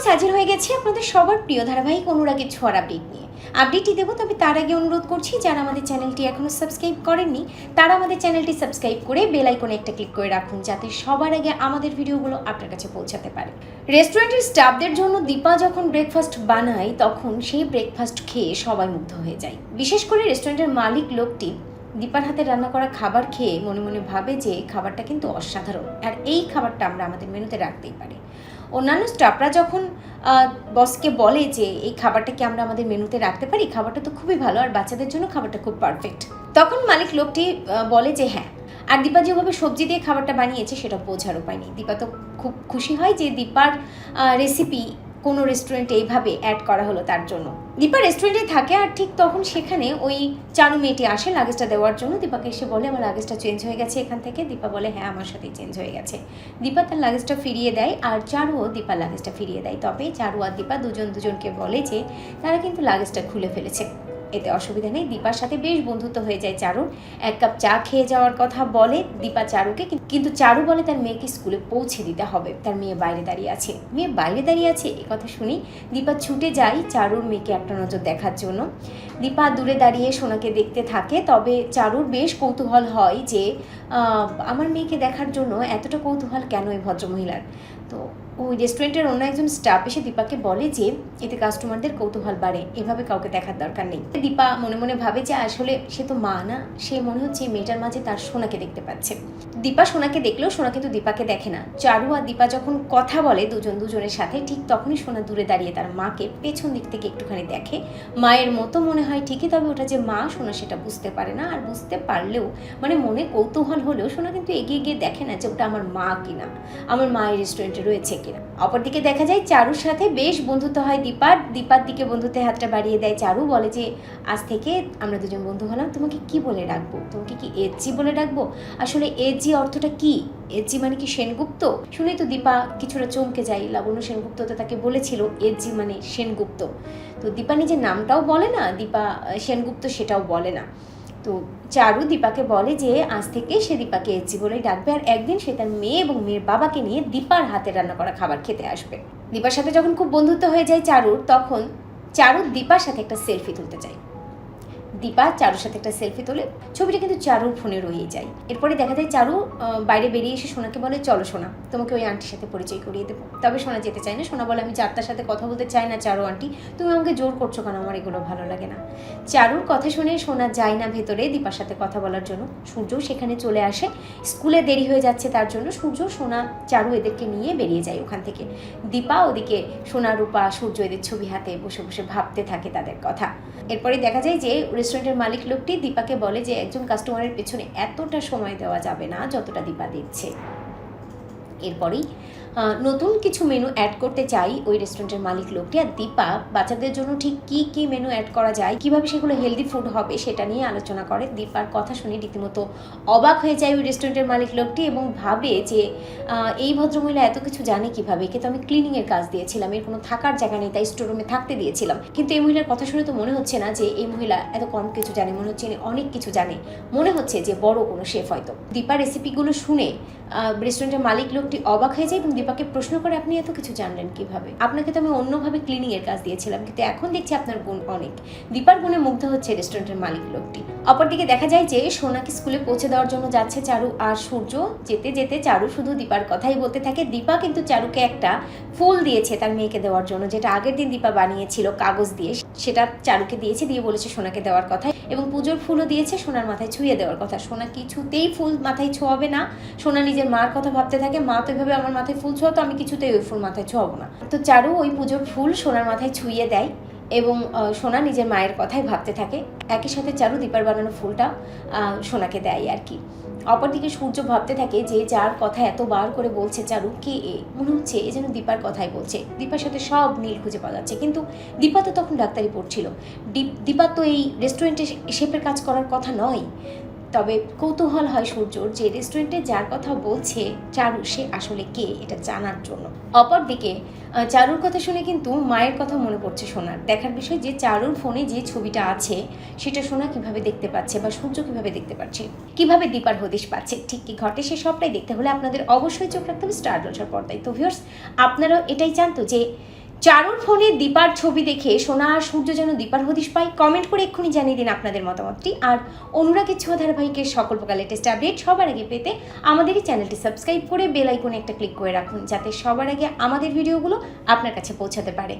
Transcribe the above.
Viewers হাজির হয়ে গেছে আপনাদের সবার প্রিয় ধারাবাহিক অনুরাগের ছোঁয়ার আপডেট নিয়ে। আপডেটটি দেবো, তবে তার আগে অনুরোধ করছি, যারা আমাদের চ্যানেলটি এখনও সাবস্ক্রাইব করেননি, তারা আমাদের চ্যানেলটি সাবস্ক্রাইব করে বেল আইকনে একটা ক্লিক করে রাখুন, যাতে সবার আগে আমাদের ভিডিওগুলো আপনার কাছে পৌঁছাতে পারে। রেস্টুরেন্টের স্টাফদের জন্য দীপা যখন ব্রেকফাস্ট বানায়, তখন সেই ব্রেকফাস্ট খেয়ে সবাই মুগ্ধ হয়ে যায়। বিশেষ করে রেস্টুরেন্টের মালিক লোকটি দীপার হাতে রান্না করা খাবার খেয়ে মনে মনে ভাবে যে, খাবারটা কিন্তু অসাধারণ, আর এই খাবারটা আমরা আমাদের মেনুতে রাখতেই পারি। অন্যান্য স্টাফরা যখন বসকে বলে যে, এই খাবারটাকে আমরা আমাদের মেনুতে রাখতে পারি খাবারটা তো খুবই ভালো, আর বাচ্চাদের জন্য খাবারটা খুব পারফেক্ট তখন মালিক লোকটি বলে যে হ্যাঁ। আর দীপা যেভাবে সবজি দিয়ে খাবারটা বানিয়েছে, সেটা বোঝার উপায় নেই। দীপা তো খুব খুশি হয় যে, দীপার রেসিপি কোনো রেস্টুরেন্টে এইভাবে অ্যাড করা হলো তার জন্য। দীপা রেস্টুরেন্টে থাকে আর ঠিক তখন সেখানে ওই চারু মেয়েটি আসে লাগেজটা দেওয়ার জন্য। দীপাকে এসে বলে, আমার লাগেজটা চেঞ্জ হয়ে গেছে এখান থেকে। দীপা বলে হ্যাঁ আমার সাথেই চেঞ্জ হয়ে গেছে। দীপা তার লাগেজটা ফিরিয়ে দেয় আর চারুও দীপার লাগেজটা ফিরিয়ে দেয়। তবে চারু আর দীপা দুজন দুজনকে বলে যে, তারা কিন্তু লাগেজটা খুলে ফেলেছে। এতে অসুবিধা নেই। দীপার সাথে বেশ বন্ধুত্ব হয়ে যায় চারুর। এক কাপ চা খেয়ে যাওয়ার কথা বলে দীপা চারুকে কিন্তু চারু বলে তার মেয়েকে স্কুলে পৌঁছে দিতে হবে। তার মেয়ে বাইরে দাঁড়িয়ে আছে। মেয়ে বাইরে দাঁড়িয়ে আছে? এ কথা শুনি দীপা ছুটে যায় চারুর মেয়েকে একটা নজর দেখার জন্য। দীপা দূরে দাঁড়িয়ে সোনাকে দেখতে থাকে, তবে চারুর বেশ কৌতূহল হয় যে আমার মেয়েকে দেখার জন্য এতটা কৌতূহল কেন এই ভদ্রমহিলার? তো ওই রেস্টুরেন্টের অন্য একজন স্টাফ এসে দীপাকে বলে যে, এতে কাস্টমারদের কৌতূহল বাড়ে। এভাবে কাউকে দেখার দরকার নেই। দীপা মনে মনে ভাবে যে, আসলে সে তো মা না, সে মনে হচ্ছে মেয়েটার মাঝে তার সোনাকে দেখতে পাচ্ছে। দীপা সোনাকে দেখলেও সোনা কিন্তু দীপাকে দেখে না। চারু আর দীপা যখন কথা বলে দুজন দুজনের সাথে, ঠিক তখনই সোনা দূরে দাঁড়িয়ে তার মাকে পেছন দিক থেকে একটুখানি দেখে। মায়ের মতো মনে হয় ঠিকই, তবে ওটা যে মা, সোনা সেটা বুঝতে পারে না। আর বুঝতে পারলেও মানে মনে কৌতূহল হলেও সোনা কিন্তু এগিয়ে গিয়ে দেখে না যে, ওটা আমার মা কিনা। আমার মায়ের রেস্টুরেন্টে রয়েছে কিনা অপরদিকে দেখা যায় চারুর সাথে বেশ বন্ধুত্ব হয় দীপার। দীপার দিকে বন্ধুত্বের হাতটা বাড়িয়ে দেয় চারু, বলে যে, আজ থেকে আমরা দুজন বন্ধু হলাম, তোমাকে কি বলে রাখব? তোমাকে কি এজি বলে রাখব? আসলে এজি অর্থটা কি? এজি মানে কি সেনগুপ্ত? শুনেই তো দীপা কিছুটা চমকে যায়। লাবণ্য সেনগুপ্ত তো তাকে বলেছিল এজি মানে সেনগুপ্ত। তো দীপা নিজের নামটাও বলে না, দীপা সেনগুপ্ত সেটাও বলে না। তো চারু দীপাকে বলে যে, আজ থেকে সে দীপাকে এসছি বলেই ডাকবে। আর একদিন সে তার মেয়ে এবং মেয়ের বাবাকে নিয়ে দীপার হাতে রান্না করা খাবার খেতে আসবে। দীপার সাথে যখন খুব বন্ধুত্ব হয়ে যায় চারুর, তখন চারু দীপার সাথে একটা সেলফি তুলতে চায়। দীপা চারুর সাথে একটা সেলফি তোলে, ছবিটা কিন্তু চারুর ফোনে রয়ে যায়। এরপরে দেখা যায় চারু বাইরে বেরিয়ে এসে সোনাকে বলে, চলো সোনা, তোমাকে ওই আন্টির সাথে পরিচয় করিয়ে দেবো। তবে সোনা যেতে চায় না। সোনা বলে, আমি চারটার সাথে কথা বলতে চাই না চারু আন্টি তুমি আমাকে জোর করছ কেন? আমার এগুলো ভালো লাগে না। চারুর কথা শুনে সোনা যায় না ভেতরে দীপার সাথে কথা বলার জন্য। সূর্য সেখানে চলে আসে। স্কুলে দেরি হয়ে যাচ্ছে তার জন্য সূর্য, সোনা, চারু এদেরকে নিয়ে বেরিয়ে যায় ওখান থেকে। দীপা ওদিকে সোনা, রূপা, সূর্য এদের ছবি হাতে বসে বসে ভাবতে থাকে তাদের কথা। এরপরে দেখা যায় যে রেস্টুরেন্টের মালিক লোকটি দীপাকে বলে যে, একজন কাস্টমারের পেছনে এতটা সময় দেওয়া যাবে না যতটা দীপা দিচ্ছে। এরপরেই নতুন কিছু মেনু অ্যাড করতে চাই ওই রেস্টুরেন্টের মালিক লোকটি। আর দীপা, বাচ্চাদের জন্য ঠিক কি কি মেনু অ্যাড করা যায়, কীভাবে সেগুলো হেলদি ফুড হবে সেটা নিয়ে আলোচনা করে। দীপার কথা শুনে রীতিমতো অবাক হয়ে যায় ওই রেস্টুরেন্টের মালিক লোকটি এবং ভাবে যে এই ভদ্রমহিলা এত কিছু জানে কীভাবে? একে তো আমি ক্লিনিংয়ের কাজ দিয়েছিলাম, এর কোনো থাকার জায়গা নেই, তাই স্টোরুমে থাকতে দিয়েছিলাম। কিন্তু এই মহিলার কথা শুনে তো মনে হচ্ছে না যে, এই মহিলা এত কম কিছু জানে, মনে হচ্ছে অনেক কিছু জানে। মনে হচ্ছে যে বড় কোনো শেফ হয়তো। দীপার রেসিপিগুলো শুনে রেস্টুরেন্টের মালিক লোকটি অবাক হয়ে যায় এবং দীপাকে প্রশ্ন করে আপনি এত কিছু জানলেন কীভাবে? আপনাকে তো আমি অন্যভাবে ক্লিনিং এর কাজ দিয়েছিলাম, কিন্তু এখন দেখছি আপনার গুণ অনেক। দীপার গুণে মুগ্ধ হচ্ছে রেস্টুরেন্টের মালিক লোকটি। অপরদিকে দেখা যায় যে সোনাকে স্কুলে পৌঁছে দেওয়ার জন্য যাচ্ছে চারু আর সূর্য। যেতে যেতে চারু শুধু দীপার কথাই বলতে থাকে। দীপা কিন্তু চারুকে একটা ফুল দিয়েছে তার মেয়েকে দেওয়ার জন্য, যেটা আগের দিন দীপা বানিয়েছিল কাগজ দিয়ে। সেটা চারুকে দিয়েছে, দিয়ে বলেছে সোনাকে দেওয়ার কথা। এবং পুজোর ফুলও দিয়েছে, সোনার মাথায় ছুঁয়ে দেওয়ার কথা। সোনা কিছুতেই ফুল মাথায় ছোঁয়াবে না। সোনা নিজের মার কথা ভাবতে থাকে, মা তো এভাবে আমার মাথায় ফুল ছোঁয়া তো আমি কিছুতেই ওই ফুল মাথায় ছোঁয়াবো না। তো চারু ওই পুজোর ফুল সোনার মাথায় ছুঁয়ে দেয় এবং সোনা নিজের মায়ের কথাই ভাবতে থাকে। একই সাথে চারু দীপার বানানো ফুলটা সোনাকে দেয় আর কি। অপরদিকে সূর্য ভাবতে থাকে যে যার কথা এতবার করে বলছে চারু, কে এ? মনে হচ্ছে এ যেন দীপার কথাই বলছে। দীপার সাথে সব মিল খুঁজে পাওয়া যাচ্ছে, কিন্তু দীপা তো তখন ডাক্তারি পড়ছিল। দীপ- তো এই রেস্টুরেন্টে শেফের কাজ করার কথা নয়। তবে কৌতূহল হয় সূর্যর যে রেস্টুরেন্টে যার কথা বলছে চারু, সে আসলে কে এটা জানার জন্য। অপরদিকে চারুর কথা শুনে কিন্তু মায়ের কথা মনে পড়ছে সোনার। দেখার বিষয় যে চারুর ফোনে যে ছবিটা আছে, সেটা সোনা কীভাবে দেখতে পাচ্ছে বা সূর্য কীভাবে দেখতে পাচ্ছে, কীভাবে দীপার হদিশ পাচ্ছে, ঠিক কি ঘটে সে সবটাই দেখতে হলে আপনাদের অবশ্যই চোখ রাখতে হবে স্টার জলসার পর্দায়। তো ভিউয়ার্স আপনারাও এটাই জানতো যে চারুর ফোনে দীপার ছবি দেখে সোনা আর সূর্য যেন দীপার হদিশ পাই কমেন্ট করে এক্ষুনি জানিয়ে দিন আপনাদের মতামতটি। আর অনুরাগের ছোঁয়া ধারাবাহিকের সকল প্রকার লেটেস্ট আপডেট সবার আগে পেতে আমাদের এই চ্যানেলটি সাবস্ক্রাইব করে বেল আইকনে একটা ক্লিক করে রাখুন, যাতে সবার আগে আমাদের ভিডিওগুলো আপনার কাছে পৌঁছাতে পারে।